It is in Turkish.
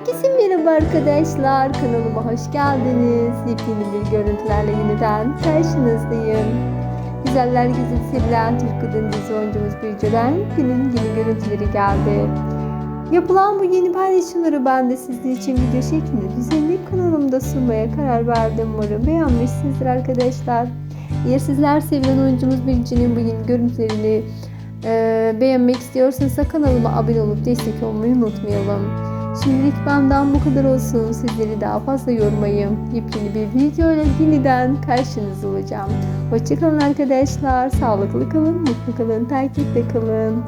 Herkese merhaba arkadaşlar. Kanalıma hoş geldiniz. Yepyeni bir görüntülerle yeniden karşınızdayım. Güzeller Güzeli sevilen Türk kadın dizi oyuncumuz Birce'den günün yeni görüntüleri geldi. Yapılan bu yeni paylaşımları ben de sizler için video şeklinde düzenleyip kanalımda sunmaya karar verdim. Umarım beğenmişsinizdir arkadaşlar. Eğer sizler sevilen oyuncumuz Birce'nin bu yeni görüntülerini e, beğenmek istiyorsanız kanalıma abone olup destek olmayı unutmayalım. Şimdilik benden bu kadar olsun. Sizleri daha fazla yormayayım. Yepyeni bir video ile yeniden karşınızda olacağım. Hoşçakalın arkadaşlar. Sağlıklı kalın, mutlu kalın, takipte kalın.